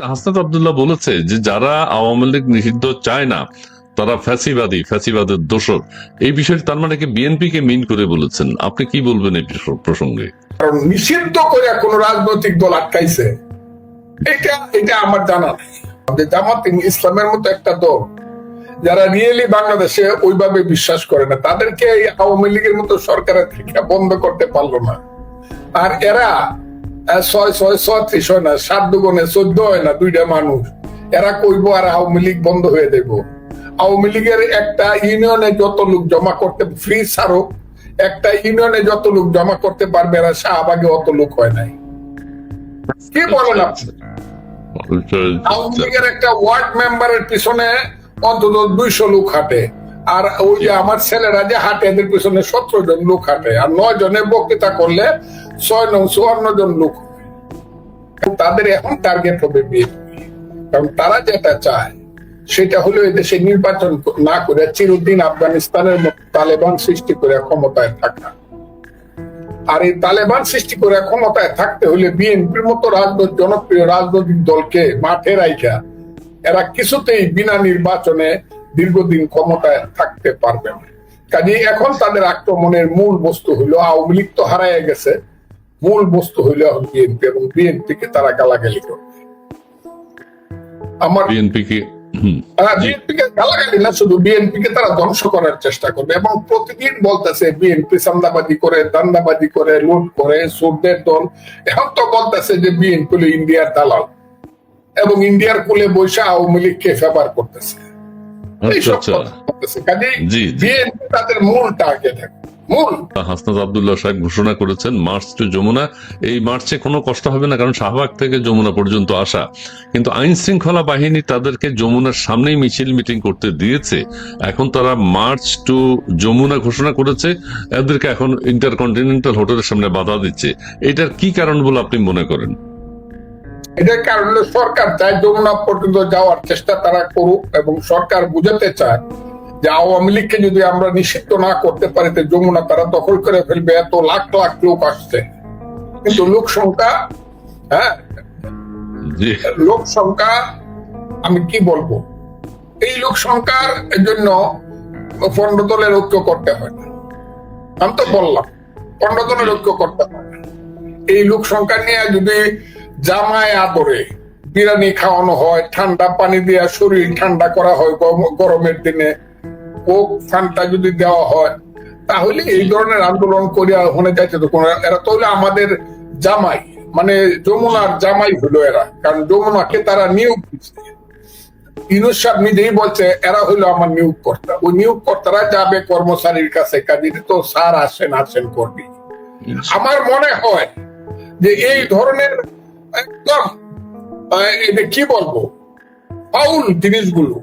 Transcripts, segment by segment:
হাসনাত আব্দুল্লাহ বলেছে যে যারা আওয়ামী লীগ নিষিদ্ধ চায় না, তারা ফ্যাসিবাদী, ফ্যাসিবাদের দোষর। এই বিষয়টি তার মানে কি বিএনপি কে মিন করে বলেছেন? আপনি কি বলবেন এই প্রসঙ্গে? কারণ নিষিদ্ধ করে কোন রাজনৈতিক দল আটকাইছে। এটা এটা আমার জানা যে জামাত ইসলামের মতো একটা দল, যারা রিয়েলি বাংলাদেশে ওইভাবে বিশ্বাস করে না, তাদেরকে এই আওয়ামী লীগের মতো সরকারের থেকে বন্ধ করতে পারল না। আর এরা ছয় ছয় ছত্রিশ হয় না সাত দুগুণে চোদ্দ হয় না দুইটা মানুষ। এরা কইবো আর আওয়ামী লীগ বন্ধ হয়ে দেব। আওয়ামী লীগের একটা ইউনিয়নে যত লোক জমা করতে ফ্রি ছাড়ো একটা ইউনিয়নে যত লোক জমা করতে পারবে এরা শাহবাগে অত লোক হয় নাই। কি বলেন আপনি? আওয়ামী লীগের একটা ওয়ার্ড মেম্বারের পিছনে অন্তত দুইশো লোক হাঁটে। আর ওই যে আমার ছেলেরা যে হাঁটে এদের পিছনে সতেরো জন লোক হাঁটে আর নয় জনে বক্তৃতা করলে ছয় নং চুয়ান্ন জন লোক তাদের এখন টার্গেট হবে বিএনপি। কারণ তারা যেটা চায় সেটা হলো এদেশে নির্বাচন না করে চিরদিন আফগানিস্তানের মতো তালেবান সৃষ্টি করে ক্ষমতায় থাকা। আর এই তালেবান সৃষ্টি করে ক্ষমতায় থাকতে হলে বিএনপির মতো রাজনৈতিক জনপ্রিয় রাজনৈতিক দলকে মাঠে রাইখা এরা কিছুতেই বিনা নির্বাচনে দীর্ঘদিন ক্ষমতায় থাকতে পারবে না। কাজে এখন তাদের আক্রমণের মূল বস্তু হলো আওয়ামী লীগ তো হারায় গেছে। মূল বস্তু হইল এখন বিএনপি এবং বিএনপি কে তারা গালাগালি করবে। আমার বিএনপি কি। বিএনপি কে গালাগালি না শুধু বিএনপি কে তারা ধ্বংস করার চেষ্টা করবে এবং প্রতিদিন বলতেছে বিএনপি চান্দাবাজি করে দান্দাবাজি করে লুট করে সুরদের দল। এখন তো বলতেছে যে বিএনপি ইন্ডিয়ার দালাল এবং ইন্ডিয়ার কুলে বৈশা আওয়ামী লীগকে ফেভার করতেছে। তাদের মূল টার্গেট মূল। হাসনাত আব্দুল্লাহ সাহেব ঘোষণা করেছেন মার্চ টু যমুনা। এই মার্চে কোনো কষ্ট হবে না কারণ শাহবাগ থেকে যমুনা পর্যন্ত আসা। কিন্তু আইন শৃঙ্খলা বাহিনী তাদেরকে যমুনার সামনেই মিছিল মিটিং করতে দিয়েছে। এখন তারা মার্চ টু যমুনা ঘোষণা করেছে। এদেরকে এখন ইন্টারকন্টিনেন্টাল হোটেলের সামনে বাধা দিচ্ছে। এটার কি কারণ বলে আপনি মনে করেন? এটার কারণে সরকার চায় যমুনা পর্যন্ত যাওয়ার চেষ্টা তারা করুক এবং সরকার বুঝাতে চায় যে আওয়ামী লীগকে যদি আমরা নিষিদ্ধ না করতে পারি তো যমুনা তারা দখল করে ফেলবে। এত লাখ লাখ লোক আসছে। কিন্তু লোক সংখ্যা হ্যাঁ? লোক সংখ্যা আমি কি বলব? এই লোক সংখ্যার জন্য পনেরো দলের ঐক্য করতে হয়। না আমি তো বললাম পনেরো দলের ঐক্য করতে হয়। এই লোক সংখ্যা নিয়ে যদি জামায় আদরে বিরিয়ানি খাওয়ানো হয় ঠান্ডা পানি দিয়ে শরীর ঠান্ডা করা হয় গরমের দিনে। কোক ফান্টা যদি দেওয়া হয় তাহলে এই ধরনের আন্দোলন করিয়া ওখানে যাইতে তো কোনো এরা তো হলো আমাদের জামাই। মানে যমুনার জামাই হলো এরা কারণ যমুনাকে তারা নিয়োগ দিচ্ছে ইনুস সাহেব নিজেই বলছে এরা হইল আমার নিয়োগ কর্তা ওই নিয়োগ কর্তারা যাবে কর্মচারীর কাছে কাজে তো স্যার আসেন আসেন করবি আমার মনে হয় যে এই ধরনের একদম। এটা কি বলব? ফাউল জিনিসগুলো।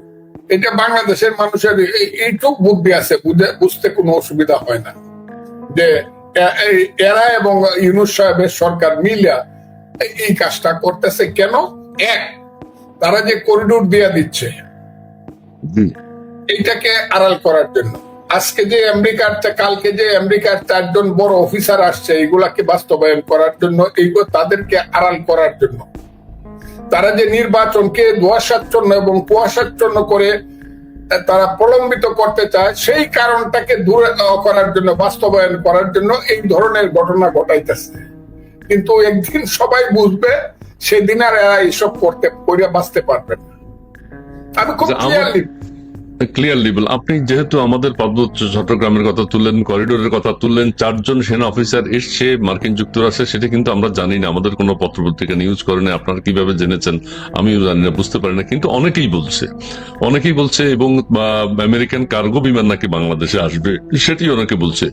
এটা বাংলাদেশের মানুষের এই- এইটুক বুদ্ধি আছে বুঝতে কোনো অসুবিধা হয় না। যে এরা এবং ইউনুস সাহেবের সরকার মিলিয়া এই- কাজটা করতেছে কেন? এক তারা যে করিডোর দিয়া দিচ্ছে এইটাকে আড়াল করার জন্য। আজকে যে আমেরিকার কালকে যে আমেরিকার চারজন বড় অফিসার আসছে এগুলাকে বাস্তবায়ন করার জন্য এইগুলো তাদেরকে আড়াল করার জন্য। তারা যে নির্বাচনকে ধোয়াশাচ্ছন্ন এবং কুয়াশাচ্ছন্ন করে তারা প্রলম্বিত করতে চায় সেই কারণটাকে দূরে করার জন্য বাস্তবায়ন করার জন্য এই ধরনের ঘটনা ঘটাইতেছে। কিন্তু একদিন সবাই বুঝবে সেদিন আর এরা এইসব করতে করে বাঁচতে পারবে না। আমি খুব আচ্ছা, ক্লিয়ারলি ক্লিয়ারলি বল আপনি যেহেতু আমাদের পার্বত্য চট্টগ্রামের কথা তুললেন করিডোরের কথা, তুললেন চারজন সেনা অফিসার এসছে, মার্কিন যুক্তরাষ্ট্রে, সেটা কিন্তু আমরা জানি না। আমাদের কোনো পত্রপত্রিকা নিউজ করেনি আপনারা কীভাবে জেনেছেন আমিও জানি না, বুঝতে পারি না। কিন্তু অনেকেই বলছে অনেকেই বলছে এবং আমেরিকান কার্গো বিমান নাকি বাংলাদেশে আসবে সেটি অনেকে বলছে।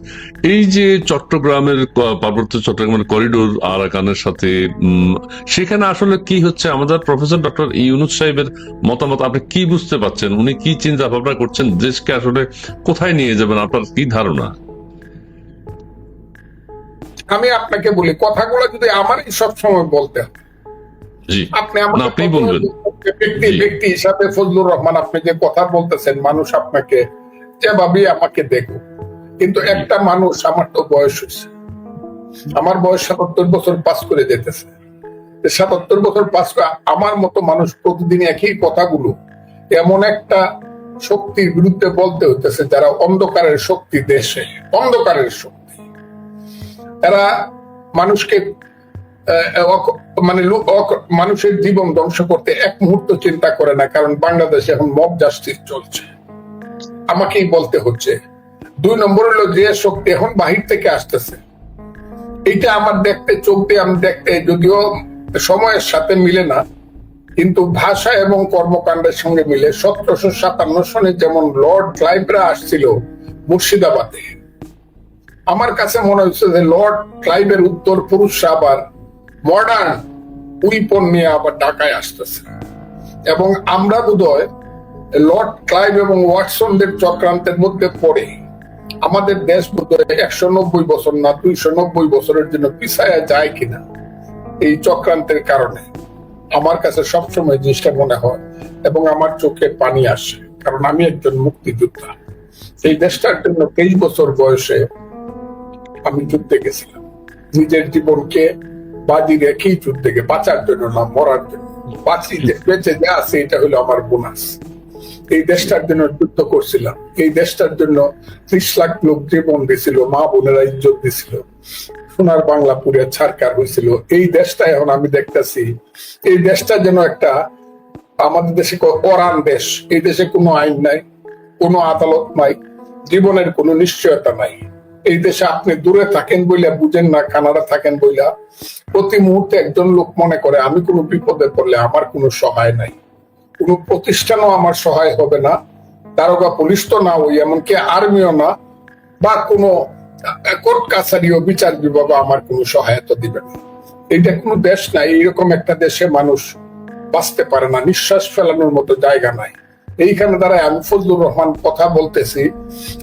এই যে চট্টগ্রামের পার্বত্য চট্টগ্রামের করিডোর আরাকানের সাথে সেখানে আসলে কি হচ্ছে? আমাদের প্রফেসর ডক্টর ইউনুস সাহেবের মতামত আপনি কি বুঝতে পারছেন? উনি কি চিন্তা ভাবনা করছেন দেশকে আসলে কোথায় নিয়ে যাবেন? আপনার কি ধারণা? আমি আপনাকে বলি কথাগুলো যদি আমারই সব সময় বলতে হয় আপনি আপনি বলবেন। ব্যক্তি ব্যক্তি হিসাবে ফজলুর রহমান আপনি যে কথা বলতেছেন মানুষ আপনাকে যেভাবে আমাকে দেখো কিন্তু একটা মানুষ আমার তো বয়স হয়েছে। আমার বয়স সাতাত্তর বছর পাস করে যেতেছে। সাতাত্তর বছর পাস করে আমার মতো মানুষ প্রতিদিন একই কথাগুলো এমন একটা শক্তির বিরুদ্ধে বলতে হইতেছে, যারা অন্ধকারের শক্তি দেশে, অন্ধকারের শক্তি। এরা মানুষকে মানে মানুষের জীবন ধ্বংস করতে এক মুহূর্ত চিন্তা করে না, কারণ বাংলাদেশে এখন মব জাস্টিস চলছে। আমাকেই বলতে হচ্ছে, দুই নম্বর হলো যে শক্তি এখন বাহির থেকে আসতেছে। এইটা আমার দেখতে, চোখ দিয়ে আমি দেখতে, যদিও সময়ের সাথে মিলে না কিন্তু ভাষা এবং কর্মকাণ্ডের সঙ্গে মিলে সতেরোশো সাতান্ন সনে যেমন লর্ড ক্লাইভরা আসছিল মুর্শিদাবাদে। আমার কাছে মনে হচ্ছে যে লর্ড ক্লাইভের উত্তর পুরুষরা আবার মডার্ন উইপন নিয়ে আবার ঢাকায় আসতেছে। এবং আমরা বোধহয় লর্ড ক্লাইভ এবং ওয়াটসনদের চক্রান্তের মধ্যে পড়ে। আমাদের দেশ বোধহয় একশো নব্বই বছর না দুইশো নব্বই বছরের জন্য পিছায়া যায় কিনা এই চক্রান্তের কারণে। আমার কাছে সবসময় জিনিসটা মনে হয় এবং আমার চোখে পানি আসে, কারণ আমি একজন মুক্তিযোদ্ধা। এই দেশটার জন্য তেইশ বছর বয়সে আমি যুদ্ধে গেছিলাম। নিজের জীবনকে বাজি রেখেই যুদ্ধে গে বাঁচার জন্য না, মরার জন্য। বাঁচি বেঁচে যা আছে, এটা হলো আমার বোনাস। এই দেশটার জন্য যুদ্ধ করছিলাম। এই দেশটার জন্য ত্রিশ লাখ লোক জীবন দিছিল, মা বোনেরা ইজ্জত দিছিল। সোনার বাংলা পুরে ছাড়কার হয়েছিল। এই দেশটা এখন আমি দেখতেছি, এই দেশটা যেন একটা আমাদের দেশে অরান দেশ। এই দেশে কোনো আইন নাই, কোনো আদালত নাই, জীবনের কোনো নিশ্চয়তা নাই। এই দেশে আপনি দূরে থাকেন বইলা, বুঝেন না, কানাডা থাকেন বইলা, প্রতি মুহূর্তে একজন লোক মনে করে, আমি কোনো বিপদে পড়লে আমার কোনো সহায় নাই। কোনো প্রতিষ্ঠানও আমার সহায় হবে না। দারোগা পুলিশ তো না ওই এমনকি আর্মিও না, বা কোনো কোর্ট কাছারি ও বিচার বিভাগ আমার কোনো সহায়তা দিবে না। এটা কোনো দেশ নাই, এইরকম একটা দেশে মানুষ বাঁচতে পারে না, নিঃশ্বাস ফেলানোর মতো জায়গা নাই। এইখানে দ্বারা আমি ফজলুর রহমান কথা বলতেছি,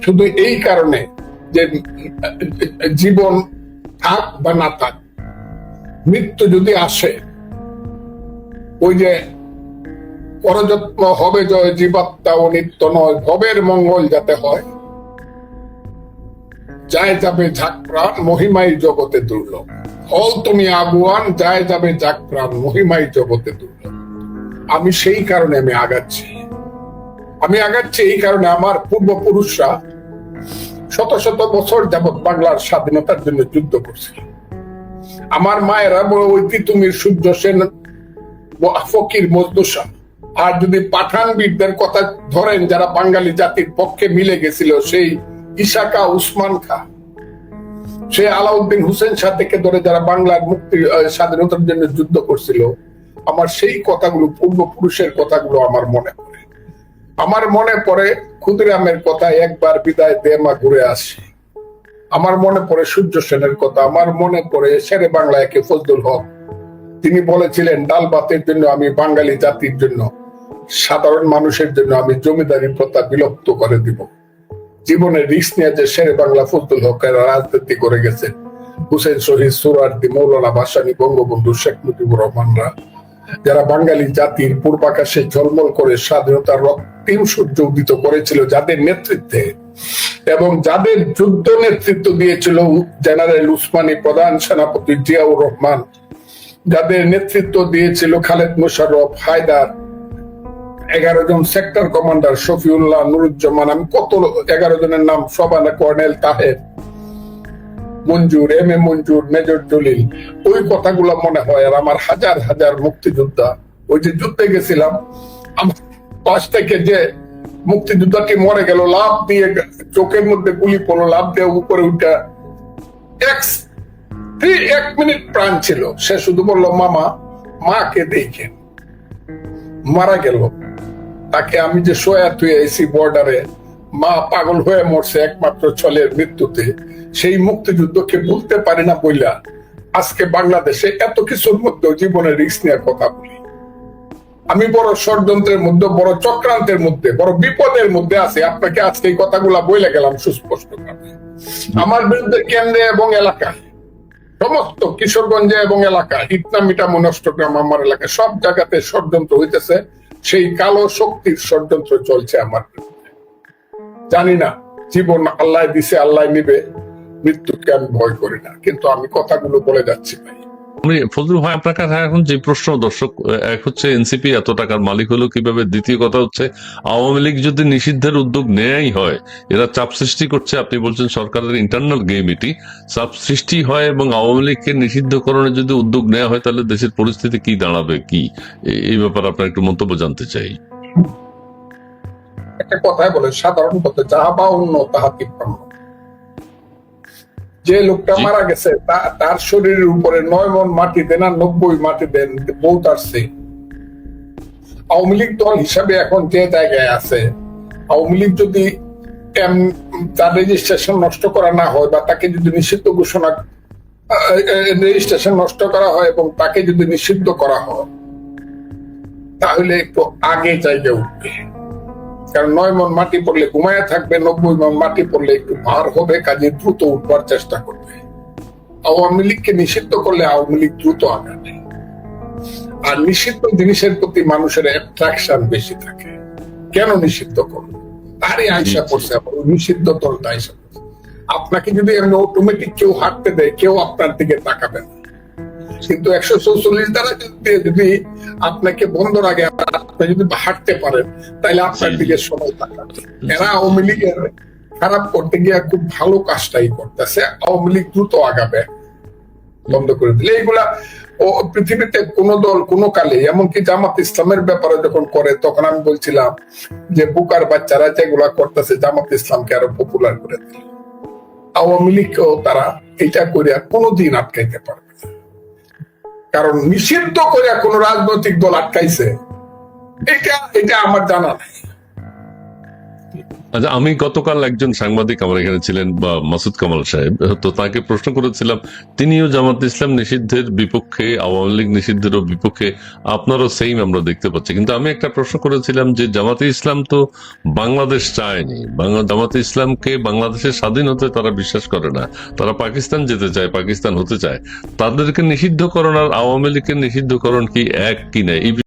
শুধু এই কারণে যে, জীবন থাক বা না থাক, মৃত্যু যদি আসে, ওই যে পরযত্ন হবে জয় জীবাত্মা ও নিত্য নয়, ভবের মঙ্গল যাতে হয় যায় যাবে ঝাক প্রাণ, মহিমাই জগতে দুর্লভ। ফল তুমি আগুয়ান যায় যাবে ঝাক প্রাণ, মহিমাই জগতে দুর্লভ। আমি সেই কারণে আমি আগাচ্ছি। আমি আগাচ্ছি এই কারণে আমার পূর্বপুরুষরা শত শত বছর যাবৎ বাংলার স্বাধীনতার জন্য যুদ্ধ করছিল। আমার মায়েরা বড় ওই তিতুমির সূর্য সেন ফকির মজদুসা আর যদি পাঠান বীরদের কথা ধরেন, যারা বাঙালি জাতির পক্ষে মিলে গেছিল সেই ইশাকা উসমান খা। সে আলাউদ্দিন হুসেন শাহ থেকে ধরে যারা বাংলার মুক্তি স্বাধীনতার জন্য যুদ্ধ করছিল, আমার সেই কথাগুলো পূর্বপুরুষের কথাগুলো আমার মনে পড়ে। আমার মনে পড়ে ক্ষুদিরামের কথা, একবার বিদায় দে মা ঘুরে আসি। আমার মনে পড়ে সূর্য সেনের কথা, আমার মনে পড়ে শেরে বাংলা একে ফজলুল হক। তিনি বলেছিলেন, ডাল ভাতের জন্য আমি বাঙালি জাতির জন্য, সাধারণ মানুষের জন্য আমি জমিদারি প্রথা বিলুপ্ত করে দিব। জীবনের রিস্ক নিয়ে যে শেরে বাংলা ফজলুল হক রাজনীতি করে গেছেন হুসেন শহীদ সুরার্দি মৌলানা ভাসানী বঙ্গবন্ধু শেখ মুজিবুর রহমানরা, যারা বাঙালি জাতির পূর্বাকাশে ঝলমল করে স্বাধীনতার রক্তিম সূর্য উদিত করেছিল যাদের নেতৃত্বে এবং যাদের যুদ্ধ নেতৃত্ব দিয়েছিল জেনারেল উসমানী প্রধান সেনাপতি জিয়াউর রহমান, যাদের নেতৃত্ব দিয়েছিল খালেদ মুশাররফ হায়দার এগারো জন সেক্টর কমান্ডার শফিউল্লাহ, নুরুজ্জামান, আমি কত এগারো জনের নাম সবানা colonel Taher, Manzoor, M A Manzoor, major Jalil. ওই কথাগুলো মনে হয় আর আমার হাজার হাজার মুক্তিযোদ্ধা। ওই যে যুদ্ধে গেছিলাম আমার পাশ থেকে যে মুক্তিযোদ্ধাটি মরে গেল লাভ দিয়ে চোখের মধ্যে গুলি পড়ল লাভ দিয়ে উপরে উঠা এক এক মিনিট প্রাণ ছিল। সে শুধু বলল, মামা, মাকে দেখেন। মারা গেল। তাকে আমি যে সোয়া তুই এসি বর্ডারে মা পাগল হয়ে মরছে একমাত্র ছলের মৃত্যুতে। সেই মুক্তিযুদ্ধকে ভুলতে পারি না বইলা আজকে বাংলাদেশে এত কিছুর মধ্যে জীবনের রিস্ক নিয়ে কথা বলি। আমি বড় ষড়যন্ত্রের মধ্যে, বড় চক্রান্তের মধ্যে, বড় বিপদের মধ্যে আছি। আপনাকে আজকে এই কথাগুলা বইলে গেলাম সুস্পষ্ট আমার বিরুদ্ধে কেন্দ্রে এবং এলাকায়, সমস্ত কিশোরগঞ্জে এবং এলাকা ইটনামিটা মনষ্টগ্রাম আমার এলাকায়, সব জায়গাতে ষড়যন্ত্র হইতেছে। সেই কালো শক্তির ষড়যন্ত্র চলছে আমার জানি না, জীবন আল্লাহ দিছে, আল্লাহ নিবে, মৃত্যুকে আমি ভয় করি না, কিন্তু আমি কথাগুলো বলে যাচ্ছি ভাই। আমি ফজলুল ভাই, আপনার কাছে এখন যে প্রশ্ন, দর্শক, এক হচ্ছে এনসিপি এত টাকার মালিক হলো কীভাবে? দ্বিতীয় কথা হচ্ছে, আওয়ামী লীগ যদি নিষিদ্ধের উদ্যোগ নেয়াই হয়, এরা চাপ সৃষ্টি করছে। আপনি বলছেন সরকারের ইন্টারনাল গেম এটি। চাপ সৃষ্টি হয় এবং আওয়ামী লীগকে নিষিদ্ধকরণে যদি উদ্যোগ নেওয়া হয়, তাহলে দেশের পরিস্থিতি কি দাঁড়াবে? কি? এই ব্যাপারে আপনার একটু মন্তব্য জানতে চাই। একটা কথাই বলে সাধারণ কথা যাহা বা অন্য তাহা যে লোকটা মারা গেছে তার শরীরের উপরে নয় মন মাটি দেন আর নব্বই মাটি দেন বউ তার আওয়ামী লীগ দল হিসাবে এখন যে জায়গায় আছে আওয়ামী লীগ যদি তার রেজিস্ট্রেশন নষ্ট করা না হয় বা তাকে যদি নিষিদ্ধ ঘোষণা রেজিস্ট্রেশন নষ্ট করা হয় এবং তাকে যদি নিষিদ্ধ করা হয় তাহলে একটু আগে জায়গায় উঠবে। কারণ নয় মন মাটি পড়লে ঘুমায় থাকবে, নব্বই মন মাটি পড়লে একটু ভার হবে, কাজে দ্রুত উঠবার চেষ্টা করবে। আওয়ামী লীগকে নিষিদ্ধ করলে আওয়ামী লীগ দ্রুত আগাবে আর নিষিদ্ধ জিনিসের প্রতি মানুষের অ্যাট্রাকশন বেশি থাকে। কেন নিষিদ্ধ করবে? তারই আইসা করছে নিষিদ্ধ দলটা করছে। আপনাকে যদি এমনি অটোমেটিক কেউ হাঁটতে দেয়, কেউ আপনার দিকে তাকাবে না। কিন্তু একশো চৌচল্লিশ দ্বারা যদি আপনাকে বন্ধ রাখে আপনি যদি হাঁটতে পারেন তাহলে আপনার। দিকে সময় তাকাবে এরা আওয়ামী লীগের খারাপ করতে গিয়ে খুব ভালো কাজটাই করতেছে। আওয়ামী লীগ দ্রুত আগাবে। বন্ধ করে দিলে। এইগুলা ও পৃথিবীতে কোন দল কোন কালে এমনকি জামাত ইসলামের ব্যাপারে যখন করে তখন আমি বলছিলাম যে বুকার বাচ্চারা যেগুলা করতেছে জামাত ইসলামকে আরও পপুলার করে দিল। আওয়ামী লীগকেও তারা এটা করে কোনোদিন আটকাইতে পারবে না। কারণ নিষিদ্ধ করে কোন রাজনৈতিক দল আটকাইছে এটা এটা আমার জানা আচ্ছা আমি গতকাল একজন সাংবাদিক আমার এখানে ছিলেন, বা মাসুদ কামাল সাহেব, তো তাকে প্রশ্ন করেছিলাম, তিনিও জামাত ইসলাম নিষিদ্ধের বিপক্ষে, আওয়ামী লীগ নিষিদ্ধেরও বিপক্ষে, আপনারও সেম আমরা দেখতে পাচ্ছি। কিন্তু আমি একটা প্রশ্ন করেছিলাম যে, জামাতে ইসলাম তো বাংলাদেশ চায়নি। বাংলা, জামাতে ইসলামকে বাংলাদেশের স্বাধীন হতে তারা বিশ্বাস করে না। তারা পাকিস্তান যেতে চায়, পাকিস্তান হতে চায়। তাদেরকে নিষিদ্ধকরণ আর আওয়ামী লীগের নিষিদ্ধকরণ কি এক কি না?